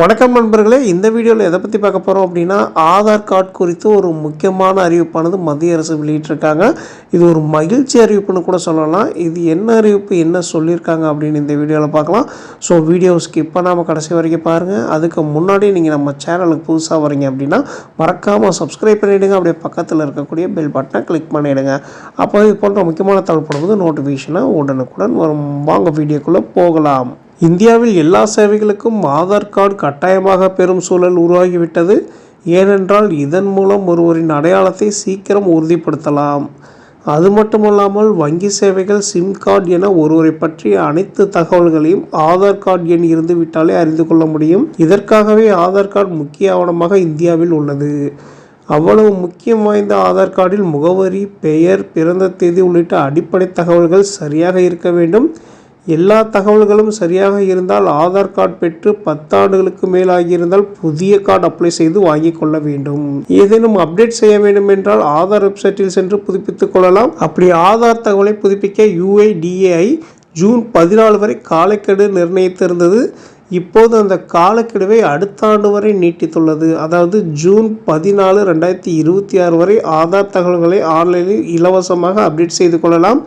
வணக்கம் நண்பர்களே இந்த வீடியோவில் எதை பற்றி பார்க்க போகிறோம் அப்படின்னா ஆதார் கார்டு குறித்து ஒரு முக்கியமான அறிவிப்பானது மத்திய அரசு வெளியிட்டிருக்காங்க. இது ஒரு மகிழ்ச்சி அறிவிப்புன்னு கூட சொல்லலாம். இது என்ன அறிவிப்பு என்ன சொல்லியிருக்காங்க அப்படின்னு இந்த வீடியோவில் பார்க்கலாம். ஸோ வீடியோ ஸ்கிப் பண்ணாமல் கடைசி வரைக்கும் பாருங்கள் அதுக்கு முன்னாடி நீங்கள் நம்ம சேனலுக்கு புதுசாக வரீங்க அப்படின்னா மறக்காமல் சப்ஸ்கிரைப் பண்ணிவிடுங்க அப்படியே பக்கத்தில் இருக்கக்கூடிய பெல் பட்டனை கிளிக் பண்ணிவிடுங்க அப்போ இது போன்ற முக்கியமான தகவல் போடும்போது நோட்டிஃபிகேஷனாக உடனுக்குடன் வரும். வாங்க வீடியோக்குள்ளே போகலாம். இந்தியாவில் எல்லா சேவைகளுக்கும் ஆதார் கார்டு கட்டாயமாக பெறும் சூழல் உருவாகிவிட்டது. ஏனென்றால் இதன் மூலம் ஒருவரின் அடையாளத்தை சீக்கிரம் உறுதிப்படுத்தலாம். அது மட்டுமல்லாமல் வங்கி சேவைகள் சிம் கார்டு என ஒருவரை பற்றிய அனைத்து தகவல்களையும் ஆதார் கார்டு எண் இருந்து விட்டாலே அறிந்து கொள்ள முடியும். இதற்காகவே ஆதார் கார்டு முக்கிய ஆவணமாக இந்தியாவில் உள்ளது. அவ்வளவு முக்கியம் வாய்ந்த ஆதார் கார்டில் முகவரி பெயர் பிறந்த தேதி உள்ளிட்ட அடிப்படை தகவல்கள் சரியாக இருக்க வேண்டும். எல்லா தகவல்களும் சரியாக இருந்தால் ஆதார் கார்டு பெற்று பத்தாண்டுகளுக்கு மேல் ஆகியிருந்தால் புதிய கார்டு அப்ளை செய்து வாங்கிக் கொள்ள வேண்டும். ஏதேனும் அப்டேட் செய்ய வேண்டும் என்றால் ஆதார் வெப்சைட்டில் சென்று புதுப்பித்துக் கொள்ளலாம். அப்படி ஆதார் தகவலை புதுப்பிக்க யுஐடிஏஐ ஜூன் பதினாலு வரை காலக்கெடு நிர்ணயித்திருந்தது. இப்போது அந்த காலக்கெடுவை அடுத்த ஆண்டு வரை நீட்டித்துள்ளது. அதாவது ஜூன் பதினாலு ரெண்டாயிரத்தி இருபத்தி ஆறு வரை ஆதார் தகவல்களை ஆன்லைனில் இலவசமாக அப்டேட் செய்து கொள்ளலாம்.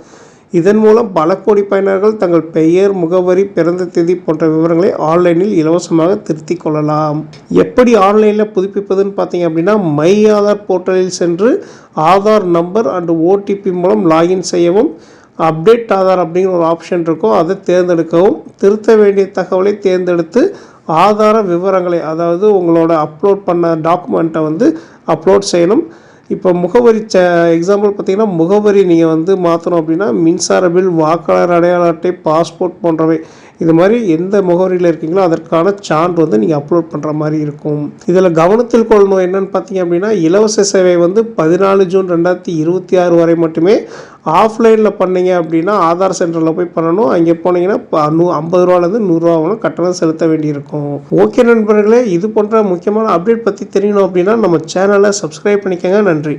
இதன் மூலம் பல கோடி பயனர்கள் தங்கள் பெயர் முகவரி பிறந்த தேதி போன்ற விவரங்களை ஆன்லைனில் இலவசமாக திருத்திக் கொள்ளலாம். எப்படி ஆன்லைனில் புதுப்பிப்பதுன்னு பார்த்தீங்க அப்படின்னா மை ஆதார் போர்ட்டலில் சென்று ஆதார் நம்பர் அண்ட் ஓடிபி மூலம் லாகின் செய்யவும் அப்டேட் ஆதார் அப்படிங்கிற ஒரு ஆப்ஷன் இருக்கும். அதை தேர்ந்தெடுக்கவும் திருத்த வேண்டிய தகவலை தேர்ந்தெடுத்து ஆதார விவரங்களை அதாவது உங்களோட அப்லோட் பண்ண டாக்குமெண்ட்டை வந்து அப்லோட் செய்யணும். இப்போ முகவரி ச எக்ஸாம்பிள் பார்த்தீங்கன்னா முகவரி நீங்கள் வந்து மாற்றணும் அப்படின்னா மின்சார பில் வாக்காளர் அடையாள அட்டை பாஸ்போர்ட் போன்றவை. இது மாதிரி எந்த முகவரியில் இருக்கீங்களோ அதற்கான சான்று வந்து நீங்கள் அப்லோட் பண்ணுற மாதிரி இருக்கும். இதில் கவனத்தில் கொள்ளணும் என்னென்னு பார்த்தீங்க அப்படின்னா இலவச சேவை வந்து பதினாலு ஜூன் ரெண்டாயிரத்தி இருபத்தி ஆறு வரை மட்டுமே ஆஃப்லைனில் பண்ணீங்க அப்படின்னா ஆதார் சென்டரில் போய் பண்ணணும். அங்கே போனீங்கன்னா நூ ஐம்பது ரூபாலேருந்து நூறுரூவாவும் கட்டணம் செலுத்த வேண்டியிருக்கும். ஓகே நண்பர்களே இது போன்ற முக்கியமான அப்டேட் பற்றி தெரியணும் அப்படின்னா நம்ம சேனலை சப்ஸ்கிரைப் பண்ணிக்கோங்க. நன்றி.